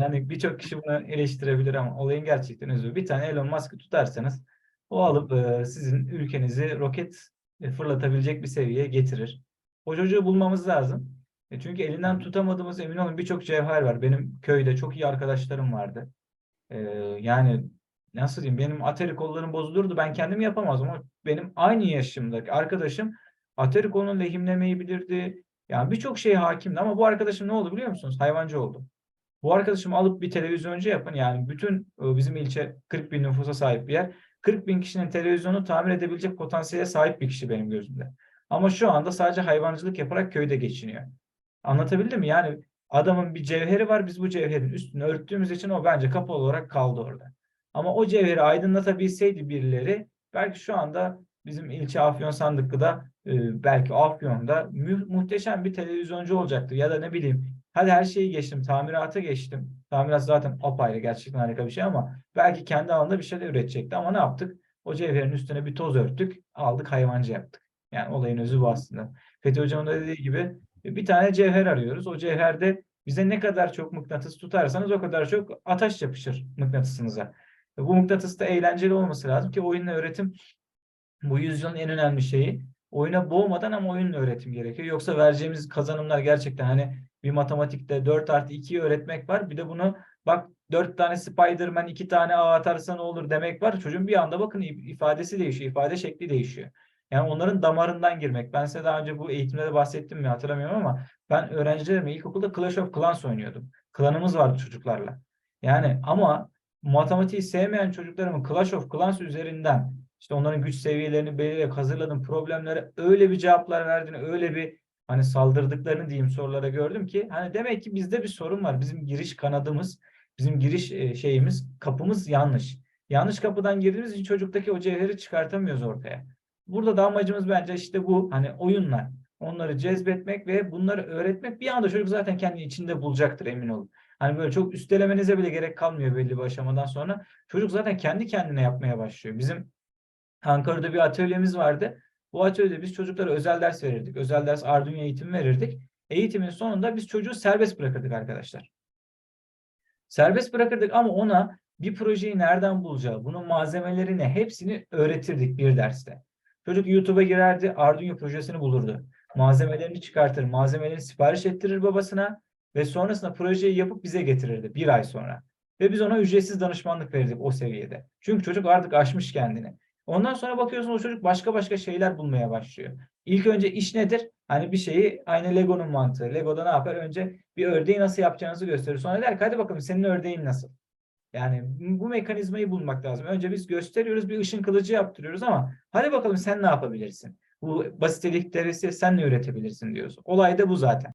Yani birçok kişi bunu eleştirebilir ama olayın gerçekten özü. Bir tane Elon Musk'ı tutarsanız o alıp e, sizin ülkenizi roket e, fırlatabilecek bir seviyeye getirir. O çocuğu bulmamız lazım. E, çünkü elinden tutamadığımız emin olun birçok cevher var. Benim köyde çok iyi arkadaşlarım vardı. Yani nasıl diyeyim benim atari kollarım bozulurdu. Ben kendim yapamazdım ama benim aynı yaşımdaki arkadaşım atari kolunu lehimlemeyi bilirdi. Yani birçok şeye hakimdi ama bu arkadaşım ne oldu biliyor musunuz? Hayvancı oldu. Bu arkadaşımı alıp bir televizyoncu yapın. Yani bütün e, bizim ilçe 40 bin nüfusa sahip bir yer. 40 bin kişinin televizyonu tamir edebilecek potansiyele sahip bir kişi benim gözümde. Ama şu anda sadece hayvancılık yaparak köyde geçiniyor. Anlatabildim mi? Yani adamın bir cevheri var. Biz bu cevherin üstünü örttüğümüz için o bence kapalı olarak kaldı orada. Ama o cevheri aydınlatabilseydi birileri belki şu anda bizim ilçe Afyon Sandıklı'da e, belki Afyon'da mü- muhteşem bir televizyoncu olacaktı. Ya da ne bileyim hadi her şeyi geçtim tamirata geçtim. Tamirat zaten apayrı gerçekten harika bir şey ama belki kendi alanında bir şeyler üretecekti. Ama ne yaptık? O cevherin üstüne bir toz örttük aldık hayvancı yaptık. Yani olayın özü bu aslında. Fethi Hocam'ın da dediği gibi e, bir tane cevher arıyoruz. O cevherde bize ne kadar çok mıknatıs tutarsanız o kadar çok ataş yapışır mıknatısınıza. Ve Bu mıknatıs da eğlenceli olması lazım ki oyunla öğretim bu yüzyılın en önemli şeyi. Oyuna boğmadan ama oyunla öğretim gerekiyor. Yoksa vereceğimiz kazanımlar gerçekten hani bir matematikte 4 artı 2'yi öğretmek var. Bir de bunu bak 4 tane Spider-Man 2 tane ağ atarsa ne olur demek var. Çocuğun bir anda bakın if- ifadesi değişiyor. ifade şekli değişiyor. Yani onların damarından girmek. Ben size daha önce bu eğitimde de bahsettim mi hatırlamıyorum ama ben öğrencilerimle ilkokulda Clash of Clans oynuyordum. Klanımız vardı çocuklarla. Yani ama matematiği sevmeyen çocuklarımın Clash of Clans üzerinden işte onların güç seviyelerini belirleyerek hazırladığım problemlere öyle bir cevaplar verdiğini, öyle bir hani saldırdıklarını diyeyim sorulara gördüm ki hani demek ki bizde bir sorun var. Bizim giriş kanadımız, bizim giriş e, şeyimiz, kapımız yanlış. Yanlış kapıdan girdiğimiz için çocuktaki o cevheri çıkartamıyoruz ortaya. Burada da amacımız bence işte bu hani oyunlar. Onları cezbetmek ve bunları öğretmek bir anda çocuk zaten kendini içinde bulacaktır emin olun. Hani böyle çok üstelemenize bile gerek kalmıyor belli bir aşamadan sonra. Çocuk zaten kendi kendine yapmaya başlıyor. Bizim Ankara'da bir atölyemiz vardı. Bu atölyede biz çocuklara özel ders verirdik. Özel ders Arduino eğitimi verirdik. Eğitimin sonunda biz çocuğu serbest bırakırdık arkadaşlar. Serbest bırakırdık ama ona bir projeyi nereden bulacağı, bunun malzemelerini hepsini öğretirdik bir derste. Çocuk YouTube'a girerdi, Arduino projesini bulurdu. Malzemelerini çıkartır, malzemelerini sipariş ettirir babasına ve sonrasında projeyi yapıp bize getirirdi bir ay sonra. Ve biz ona ücretsiz danışmanlık verirdik o seviyede. Çünkü çocuk artık aşmış kendini. Ondan sonra bakıyorsun o çocuk başka başka şeyler bulmaya başlıyor. İlk önce iş nedir? Hani bir şeyi aynı Lego'nun mantığı. Lego'da ne yapar? Önce bir ördeği nasıl yapacağınızı gösterir. Sonra der ki hadi bakalım senin ördeğin nasıl? Yani bu mekanizmayı bulmak lazım. Önce biz gösteriyoruz bir ışın kılıcı yaptırıyoruz ama hadi bakalım sen ne yapabilirsin? Bu basit elektrikleri sen ne üretebilirsin diyoruz. Olay da bu zaten.